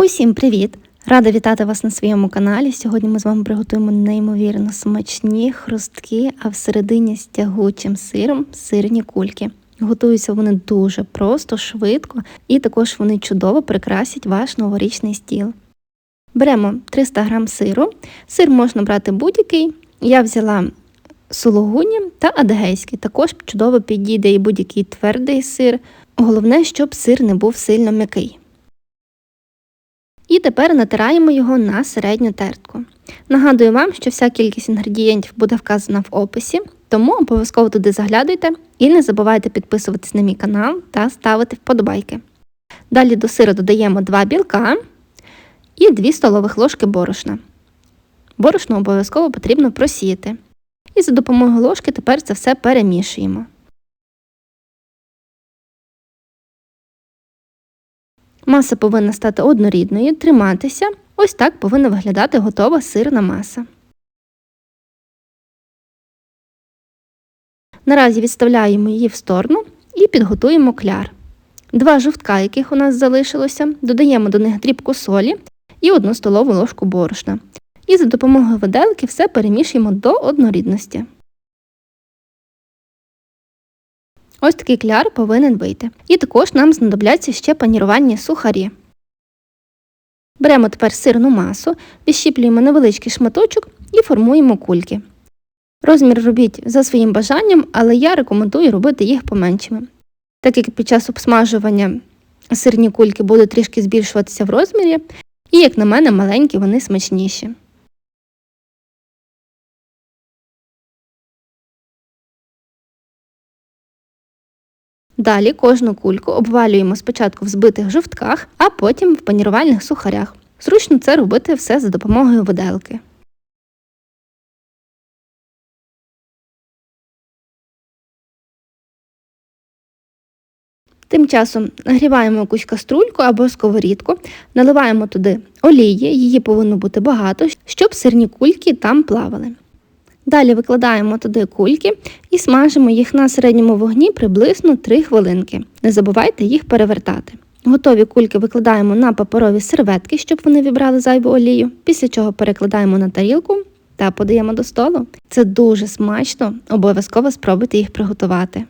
Усім привіт! Рада вітати вас на своєму каналі. Сьогодні ми з вами приготуємо неймовірно смачні, хрусткі, а всередині з тягучим сиром сирні кульки. Готуються вони дуже просто, швидко і також вони чудово прикрасять ваш новорічний стіл. Беремо 300 г сиру. Сир можна брати будь-який. Я взяла сулугуні та адегейський. Також чудово підійде і будь-який твердий сир. Головне, щоб сир не був сильно м'який. І тепер натираємо його на середню тертку. Нагадую вам, що вся кількість інгредієнтів буде вказана в описі, тому обов'язково туди заглядуйте і не забувайте підписуватись на мій канал та ставити вподобайки. Далі до сиру додаємо 2 білка і 2 столових ложки борошна. Борошно обов'язково потрібно просіяти. І за допомогою ложки тепер це все перемішуємо. Маса повинна стати однорідною, триматися. Ось так повинна виглядати готова сирна маса. Наразі відставляємо її в сторону і підготуємо кляр. Два жовтка, яких у нас залишилося, додаємо до них дрібку солі і одну столову ложку борошна. І за допомогою виделки все перемішуємо до однорідності. Ось такий кляр повинен вийти. І також нам знадобляться ще панірувальні сухарі. Беремо тепер сирну масу, відщіплюємо невеличкий шматочок і формуємо кульки. Розмір робіть за своїм бажанням, але я рекомендую робити їх поменшими. Так як під час обсмажування сирні кульки будуть трішки збільшуватися в розмірі, і, як на мене, маленькі вони смачніші. Далі кожну кульку обвалюємо спочатку в збитих жовтках, а потім в панірувальних сухарях. Зручно це робити все за допомогою виделки. Тим часом нагріваємо якусь каструльку або сковорідку, наливаємо туди олії, її повинно бути багато, щоб сирні кульки там плавали. Далі викладаємо туди кульки і смажимо їх на середньому вогні приблизно 3 хвилинки. Не забувайте їх перевертати. Готові кульки викладаємо на паперові серветки, щоб вони вібрали зайву олію, після чого перекладаємо на тарілку та подаємо до столу. Це дуже смачно, обов'язково спробуйте їх приготувати.